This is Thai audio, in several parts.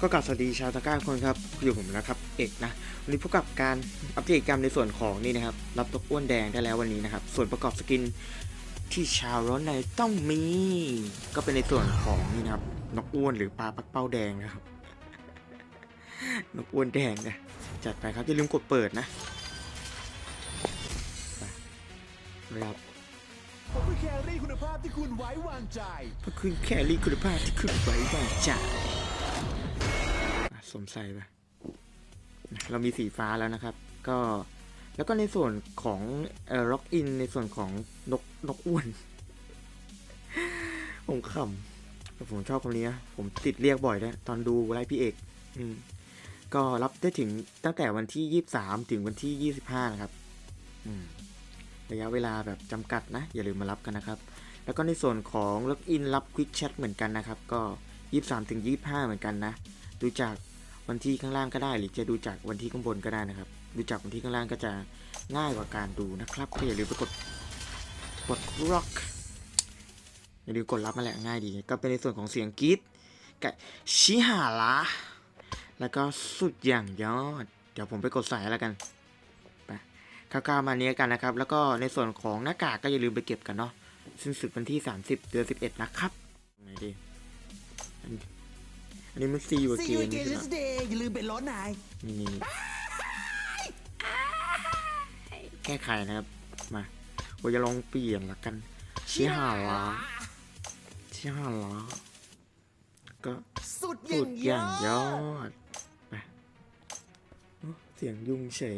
ก็กลับสวัสดีชาวตะกร้าทุกคนครับอยู่ผมนะครับเอกนะวันนี้พบกับการอัปเดตกิจกรรมในส่วนของนี่นะครับรับตกอ้วนแดงได้แล้ววันนี้นะครับ ส่วนประกอบสกินที่ชาวร้อนในต้องมี ก็เป็นในส่วนของนี่นะครับนกอ้วนหรือปลาปักเป้าแดงนะครับนกอ้วนแดงนะจัดไปครับอย่าลืมกดเปิดนะไปครับผมคือแครี่คุณภาพที่คุณไว้วางใจพระคุณแครี่คุณภาพที่ขึ้นไว้วางใจอะ สมใส่ไปเรามีสีฟ้าแล้วนะครับ ก็แล้วก็ในส่วนของเอ่อล็อกอินในส่วนของนกนกอ้วน ผมขำผมชอบคำนี้นะผมติดเรียกบ่อยด้วยตอนดูไลฟ์พี่เอก อืมก็รับได้ถึงตั้งแต่วันที่ยี่สามถึงวันที่ยี่สิบห้านะครับ อืมระยะเวลาแบบจำกัดนะ อย่าลืมมารับกันนะครับ แล้วก็ในส่วนของล็อกอินรับควิกแชทเหมือนกันนะครับ ก็ยี่สามถึงยี่ห้าเหมือนกันนะ ดูจาก วันที่ข้างล่างก็ได้ หรือจะดูจากวันที่ข้างบนก็ได้นะครับ ดูจากวันที่ข้างล่างก็จะง่ายกว่าการดูนะครับก็อย่าลืมไปกดกดล็อกอย่าลืมกดรับมาแหละง่ายดี ก็เป็นในส่วนของเสียงกรีดกับชิฮาระแล้วก็สุดอย่างยอด เดี๋ยวผมไปกดใส่แล้วกันไปคร่าวๆมาเนี้ยกันนะครับ แล้วก็ในส่วนของหน้ากากก็อย่าลืมไปเก็บกันเนาะสิ้นสุดวันที่ 30 เดือน 11 นะครับไหนดี อันอันนี้มันซีว See เก you น again this day อย่าลืมเป็นร้อนนาย นี่นี่นี่แก้ไขนะครับ มาผมจะลองเปลี่ยนละกันชิฮาระชิฮาระก็ สุดอ สุ ย่าง ดอ ย ย่า อง ยอ ด ดไปโอ้เสียงยุ่งเฉย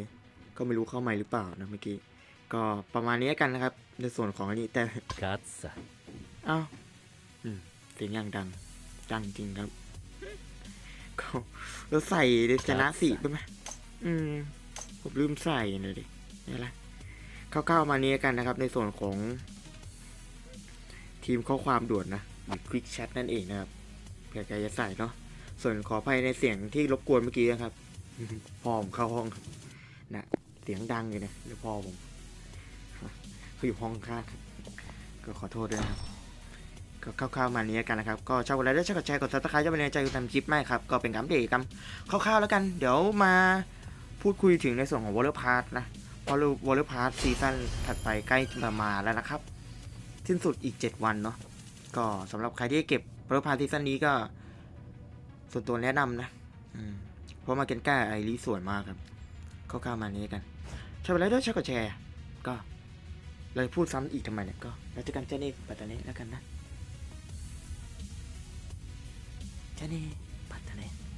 ก็ไม่รู้เข้าใหม่หรือเปล่านะเมื่อกี้ ก็ประมาณนี้กันนะครับ ในส่วนของอันนี้แต่ ガッツァ อ้าวอืมเสียงอย่างดัง ดังจริงครับ ก็เราใส่เดชนะสีไปไหมอืม ผมลืมใส่หน่อยดินี่แหละคร่าวๆมานี้กันนะครับ ในส่วนของ ทีมข้อความด่วนนะหรือ Quick Chat นั่นเองนะครับเผื่อใครจะใส่เนาะส่วนขออภัยในเสียงที่รบกวนเมื่อกี้นะครับพอมเข้าห้องนะเสียงดังอยู่นะหรือพอผมเขาอยู่ห้องข้างก็ขอโทษด้วยนะครับ ก็คร่าวๆมานี้กันนะครับ ก็ชอบกดไลค์ด้วยชอบกดแชร์กดซับสไครต์จะเป็นกำลังใจคุณทำคลิปมากครับ ก็เป็นการอัปเดตกรรมคร่าวๆแล้วกัน เดี๋ยวมาพูดคุยถึงในส่วนของวอลเลย์พาร์ทนะเพราะวอลเลย์พาร์ทซีซั่นถัดไปใกล้จะมาแล้วนะครับ สิ้นสุดอีก 7 วันเนาะก็สำหรับใครที่เก็บวอลเลย์พาร์ทซีซั่นนี้ก็ ส่วนตัวแนะนำนะอืเพราะมาเกนก้าไอรีสวยมากครับคร่าวๆมานี้กันชอบกดไลค์ด้วยชอบกดแชร์ก็เราพูดซ้ำอีกทำไมเนี่ยก็แล้วจอกันเจนี่ปัตตานีแล้วกันนะ じゃあねまたね。